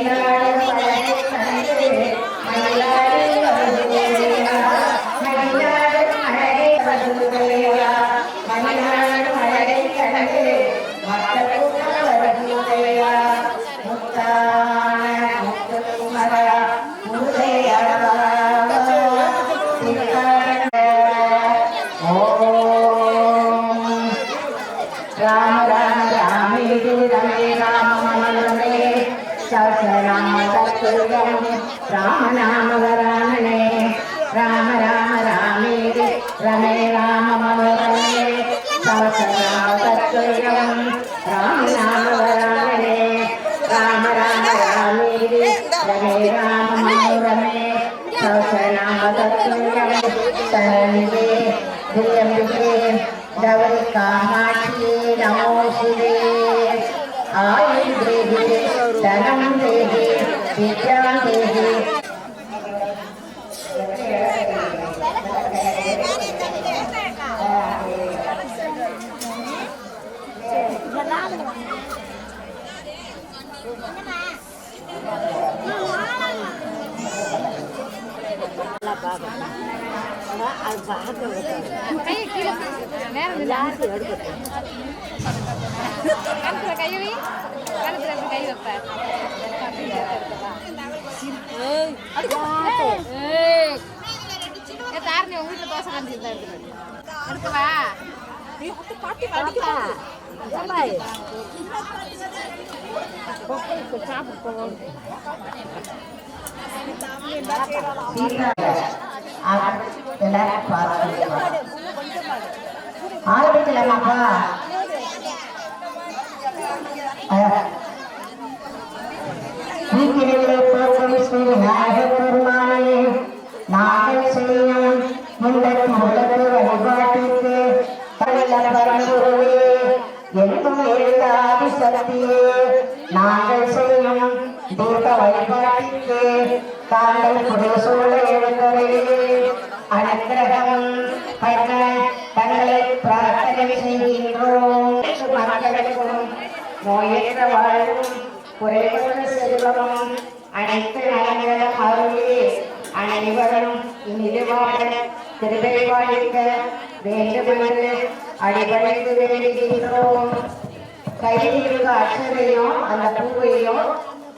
மேலாடும் கை கை வை கழுத்துல எப்படி கை வைப்ப தாரணி உங்க வீட்டுல தோசை கஞ்சி இருந்தா எடுத்துட்டு சாப்பிட்டு போவோம் எல்லாரும் பார்த்து ஆரம்பிக்கலாமாப்பா வீட்டிலே போக்கும் ஸ்ரீ விநாயகப் பெருமானே நாங்கள் செய்யும் இந்த முள்ளத்து வழிபாட்டிற்கு கள்ள பரம்பொருளே எங்கும் சக்தியே நாங்கள் செய்யும் தீர்த்த வழிபாட்டிற்கு தாங்கள் புரசூழ அனுகிரகம் பண்ண தங்களை பிரார்த்தனை செய்கின்றோம் மக்களுக்கும் நோயற்ற வாழ்வும் குறைவற்ற செல்வமும் அனைத்து நலன்களும் அருளி அனைவரும் இனிதுவாக திருவை வாழ்க்க வேண்டுமென்று அடிபணிந்து வேண்டுகின்றோம் கையில் இருக்க அச்சதையும் அந்த பூவையும்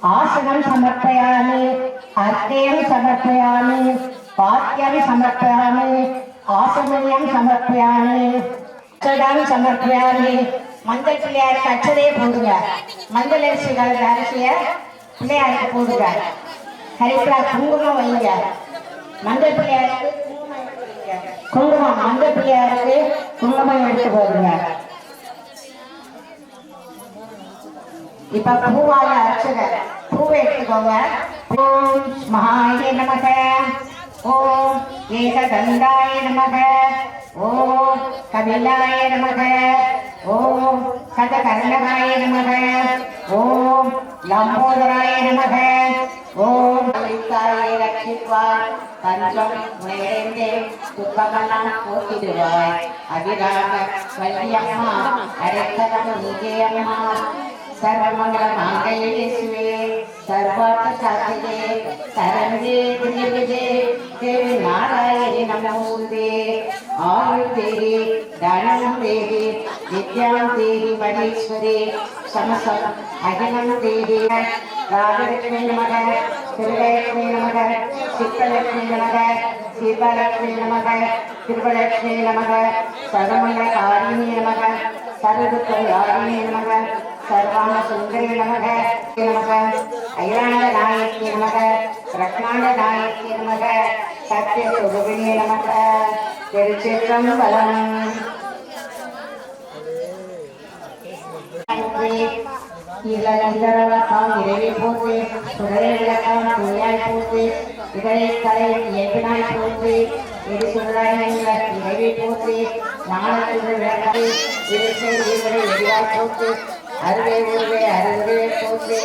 ஆசனம் சமர்ப்பயாமி அர்த்தேயம் சமர்ப்பயாமி பாத்தியம் சமர்ப்பயாமி ஆசமயம் சமர்ப்பயாமி அச்சடம் சமர்ப்பயாமி மஞ்சள் பிள்ளையாருக்கு அச்சதையே போடுங்க. மஞ்சள் அரிசி கலந்த அரிசிய பிள்ளையாருக்கு போடுங்க. ஹரிப்ரா குங்குமம் வைங்க. மஞ்சள் பிள்ளையாருக்கு குங்குமம் மஞ்சள் பிள்ளையாருக்கு குங்குமம் எடுத்து போடுங்க. இப்ப பூவால அர்ச்சனை பூவை எடுத்துக்கோங்க ஓம் மகாய நமக ஓம் ஏகதந்தாய நமக ஓம் கபிலாய நமக ஓம் கதகர்ணகாய நமக ஓம் லம்போதராய நமக ஓம் லலிதாய ரட்சிப்பார் தஞ்சம் உனையடைந்தே துக்கமெல்லாம் போக்கிடுவாய் அபிராம வல்லியம்மா அரைத்தனம் விஜயம்மா சர்வமங்கள மாங்கல்யேசுவே சர்வார்த்த சாத்தியே சரஞ்சே திரிவிஜே தேவி நாராயணி நமோதே ஆயுள் தேவி தனம் தேவி வித்யாம் தேவி மகேஸ்வரி சமசம் அகிலம் தேவி ராஜலட்சுமி நமக திருலட்சுமி நமக சித்தலட்சுமி நமக சீதாலட்சுமி நமக திருவலட்சுமி நமக சதமங்க காரிணி நமக யாரிணி நமக சர்வாண சுந்தரி நமக நமக ஐராண நாயக்கி நமக ரத்னாண்ட நாயக்கி நமக சத்திய சுகுபிணி நமக திருச்சிற்றம்பலம். இளநந்தரவக்கம் இறைவி போற்றி சுடரை விளக்கம் தூயாய் போற்றி இதழை கலை இயற்பினாய் போற்றி இது சுடராய் இறைவி போற்றி போற்றி அருவே உருவே அருவே போற்றி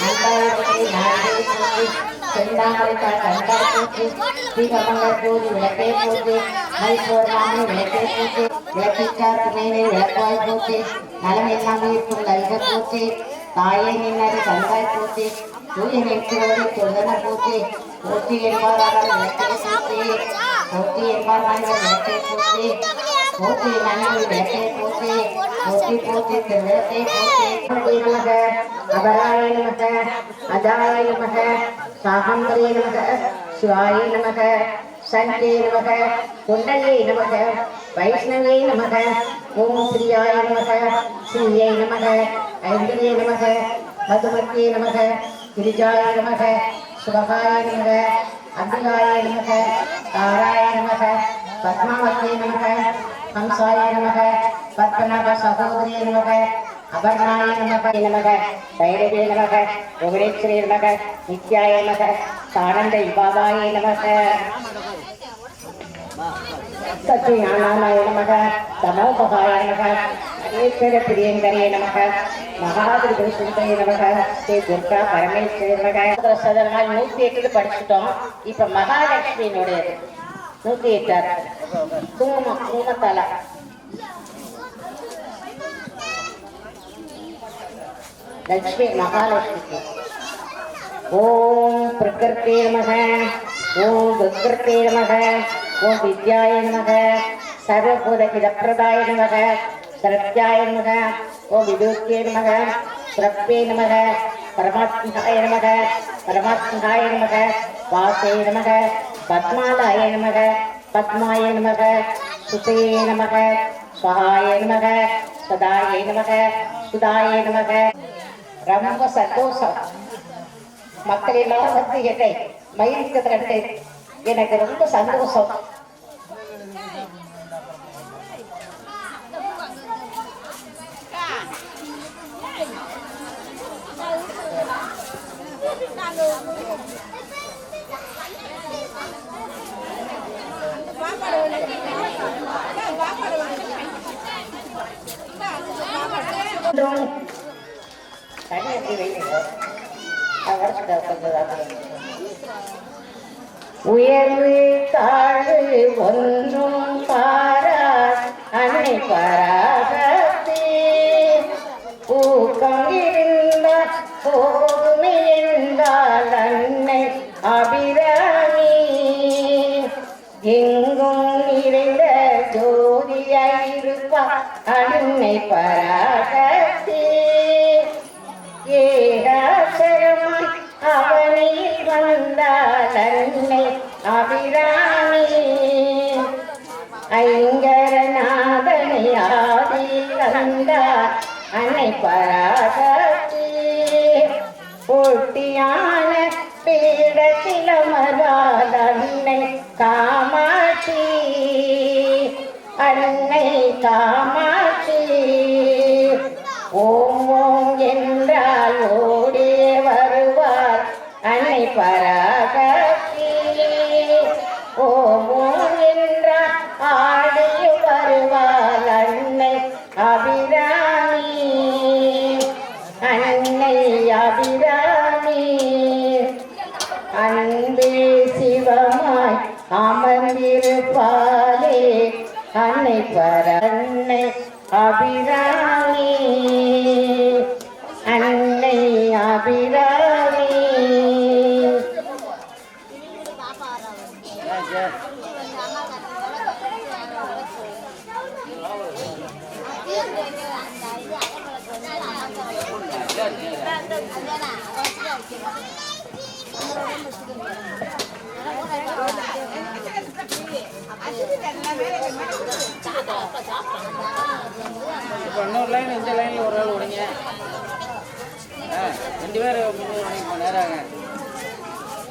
நந்தாய் போற்றி நாடே போற்றி செந்தாமரை கண்டாய் போற்றி தீபமங்க ஜோதி விளக்கை போற்றி மைசோர் மாமி விளக்கை போற்றி விளக்கிச்சார் துணையை விளக்காய் போற்றி நலமெல்லாம் இருக்கும் நல்க போற்றி தாயை நின்னது கண்டாய் போற்றி தூய நிற்கிறவரை தொழுதன போற்றி போற்றி என்பாரால் விளக்கை போற்றி போற்றி என்பாரால் விளக்கை போற்றி போட்டி நன்மை விளக்கை போட்டி போட்டி போட்டி திருவிளக்கை போற்றி நமக அபராய நமக அஜாய நமக சாகம்பரே நமக சிவாய நமக சண்டே நமக குண்டலே நமக வைஷ்ணவே நமக ஓம் பிரியாய நமக ஸ்ரீயை நமக ஐந்திரியே நமக மதுமத்தியே நமக கிரிஜாய நமக சுபகாய நமக அம்பிகாய நமக தாராய நமக நமக ஹம்சாய நமக பத்மநாப சகோதரியே நமக அபர்ணாய நமக நமக பைரவே நமக புவனேஸ்வரி நமக நித்யாய நமக சானந்த இபாபாய நமக. சத்யஞானாய நமக தமோபகாய நமக ஈஸ்வர பிரியங்கரே நமக மகாதிரி மகாதிருஷ்ணய நமக ஸ்ரீ துர்கா பரமேஸ்வரி நமக. சதனால் நூத்தி எட்டு படிச்சுட்டோம். இப்ப மகாலட்சுமியினுடையது. நூத்தி எட்டார் குங்குமம் குங்குமத்தால லட்சுமி மகாலட்சுமி ஓம் பிரகிருத்தே நமக ஓம் விக்கிருத்தே நமக ஓம் வித்யாய நமக சர்வபூத இதப்பிரதாய நமக சரத்யாய நமக ஓம் விதுர்த்தியே நமக சுரப்பே நமக பரமாத்மகாய நமக பரமாத்மகாய நமக வாசே நமக பத்மாலாய நமக பத்மாய நமக சுதே நமக சுவாய நமக சதாய நமக சுதாய நமக. ரொம்ப சந்தோஷம். மக்கள் எல்லாம் வந்து என்னை மயிலுக்கு எனக்கு ரொம்ப சந்தோஷம். உயர்வு தாழ்வு ஒன்றும் பாரார் அன்னை பராகத்தே ஊக்கம் இருந்தால் போதும் என்றால் அன்னை அபிராமி எங்கும் நிறைந்த ஜோதியாயிருப்பார் அன்னை பராகத்தே அபிராமி ஐங்கரநாதனை ஆதி கண்டார் அன்னை பராசக்தி. பொட்டியான பீடத்தில் அமராத அன்னை காமாட்சி. அன்னை காமாட்சி. ஓம் ஓம் என்றால் ஓடே வருவார் அன்னை பரா இப்போ இன்னொரு லைன் இந்த லைனில் ஒரு ஆள் விடுங்க ஆ ரெண்டு பேர் முன்னூறு நேராங்க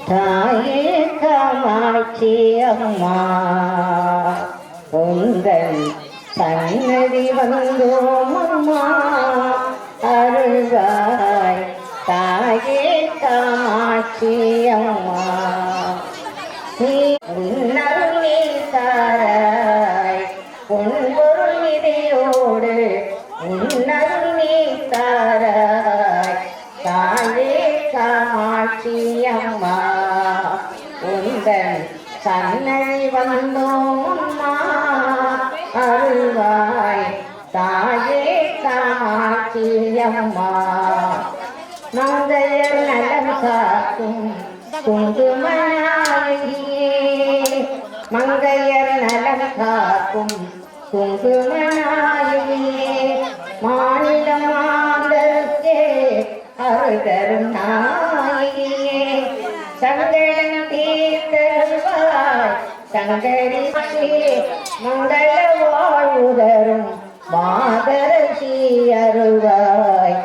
தாயே காமாட்சி அம்மா உந்தன் சன்னதி வந்தோம் அம்மா. அருள்வாய் தாயே காமாட்சி அம்மா. நீ உன்னருளே தாராய் பொன்பொருள் நிதியோடு உன்னருளே தாராய். தாயே காமாட்சி அம்மா. காக்கும் குங்குமநாயகியே மாநில மாந்தருக்கே அருகரும் நாயகியே சங்கடம் தீர்த்தருவாய் சங்கரி மங்கள வாழ்வுதரும் மாதரசி அருவாய்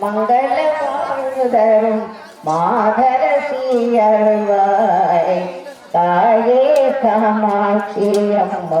மங்கள வாழ்வுதரும் மாதரசி அருவாய் தாயே காமாட்சி அம்மா.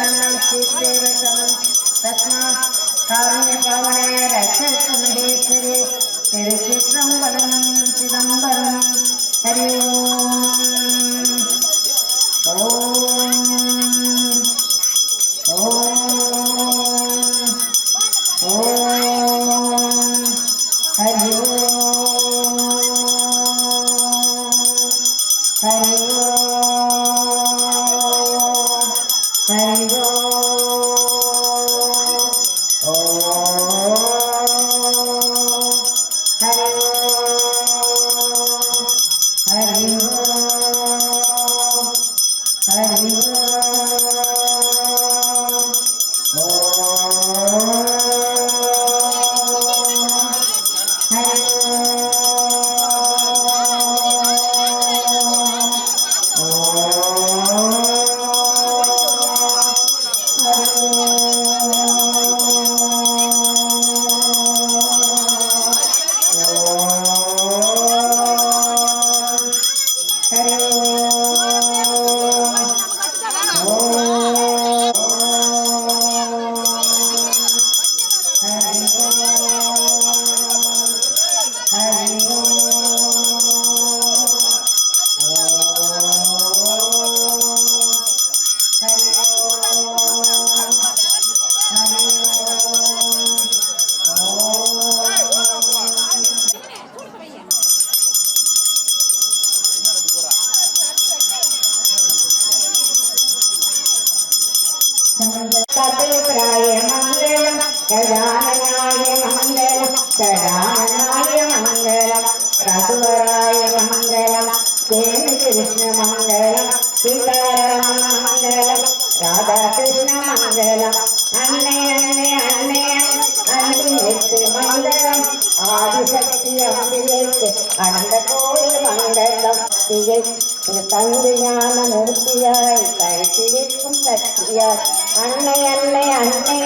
शरणं श्रीदेव शरणं रत्ना कारुण्य कावणे रक्षेश्वरे तिरुचित्रं वदनं चिदम्बरं। हरि ओम्। कृष्ण मङ्गलम् सीताराम मङ्गलम् राधाकृष्ण मङ्गलम् अन्ने अन्ने अन्ने அன்பிற்கு மங்களம் ஆதிசக்தி அம்பிகைக்கு அனந்த கோயில் மங்களம் தந்து ஞான நிறுத்தியாய் கைத்திருக்கும் சக்தியாய் அன்னை அன்னை அன்னை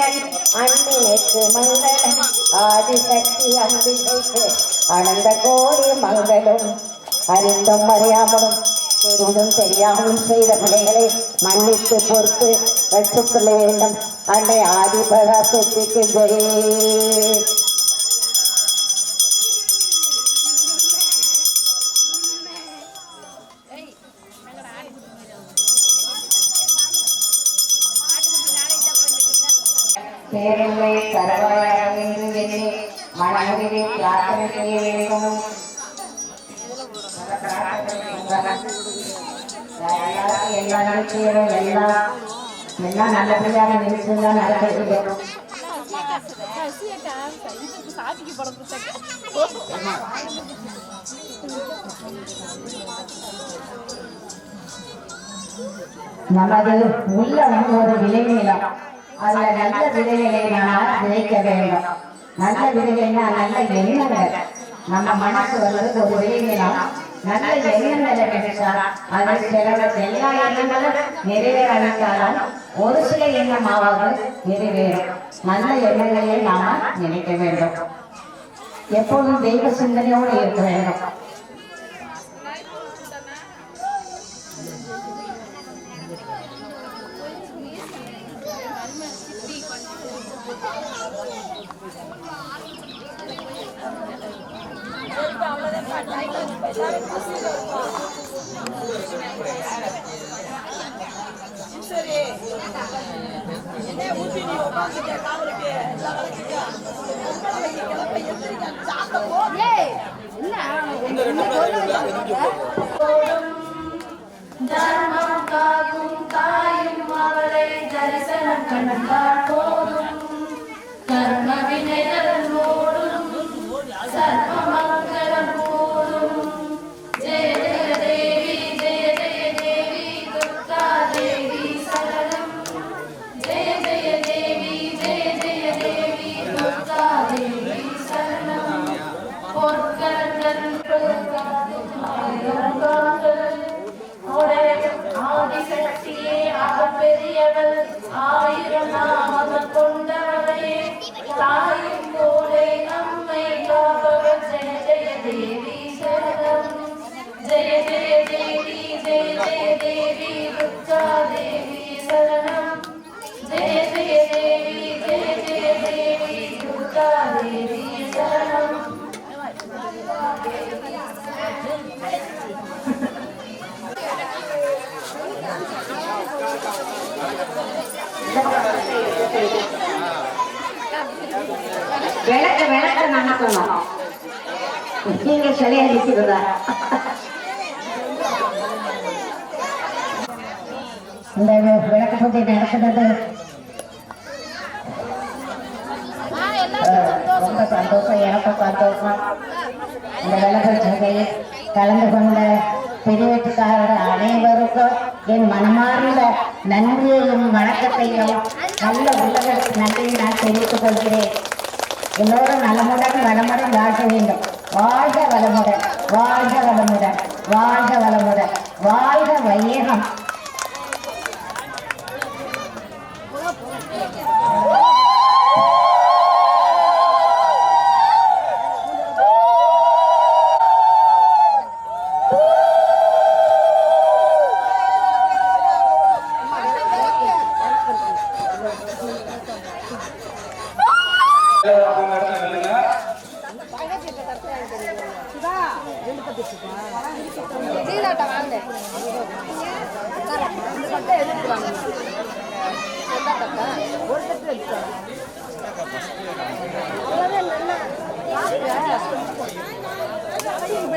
அன்பிற்கு மங்களம் ஆதிசக்தி அம்பிகைக்கு அனந்த கோயில் மங்களம் அறிந்தும் அறியாமலும் தெரிந்தும் தெரியாமலும் செய்த பிள்ளைகளை மன்னித்து பொறுத்து வைத்துக் கொள்ள வேண்டும் அன்னை ஆதிபராசக்திக்கு ஜெய் பேரங்களை தரவாயாக என்று பிரார்த்தனை செய்ய வேண்டும். எல்லா நிகழ்ச்சிகளும் எல்லாம் எல்லாம் நல்லபடியாக நிகழ்ச்சிகள் நடக்கிறது நமது உள்ளம் ஒரு விளைநிலம் அதுல நல்ல விதைகளை நாம் விதைக்க வேண்டும் நல்ல விதைகள்னா நல்ல எண்ணங்கள் நம்ம மனசு வருவது ஒரு விளைநிலம் நல்ல எண்ணங்களை பெற்றார் அது சில எல்லா எண்ணங்களும் நிறைவேற அளித்தாலும் ஒரு சில எண்ணமாவது நிறைவேறும். நல்ல எண்ணங்களை நாம நினைக்க வேண்டும். எப்போதும் தெய்வ சிந்தனையோடு இருக்க வேண்டும். தர்மம் காக்கும் தாயும் அவளை தரிசனம் கண்டால் போதும் கர்ம வினைகள் விளக்க விளக்க நடக்கணும் நீங்க சிலைய நிற்கிறதா இந்த விளக்க பூஜை நடக்கிறது. ரொம்ப சந்தோஷம் எனக்கும் சந்தோஷம். இந்த விளக்க பூஜையில் கலந்து கொண்ட பெரியவற்றுக்காக அனைவருக்கும் என் மனமார்ந்த நன்றியையும் வணக்கத்தையும் நல்ல உள்ளதற்கு நன்றியை நான் தெரிவித்துக் கொள்கிறேன். எல்லோரும் நலமுடன் வளமுடன் வாழ வேண்டும். வாழ்க வளமுடன் வாழ்க வளமுடன் வாழ்க வளமுடன் வாழ்க வையகம்.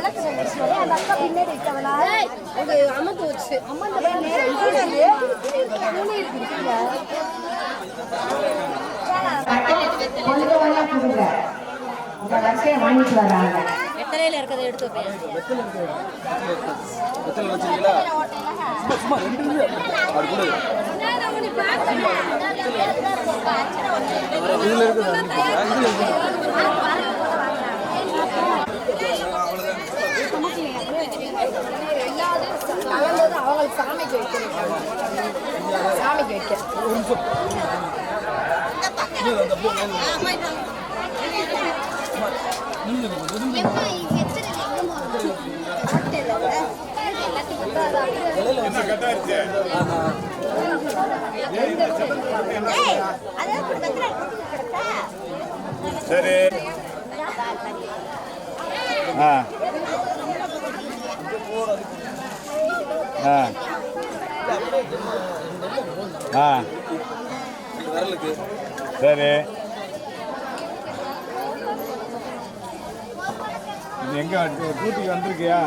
அந்த அக்கா பின்னாடி இருக்கவளா அது வச்சு வாங்கிட்டு இருக்கிறத எடுத்து வெத்தலை சும்மா ரெண்டு இதுல இருக்குது. சாமிக்கு வைக்கணும் சாமிக்கு வைக்க சரி. ஆ. ஆ. ஆ. சரி. எங்கே எங்க வந்திருக்கியா?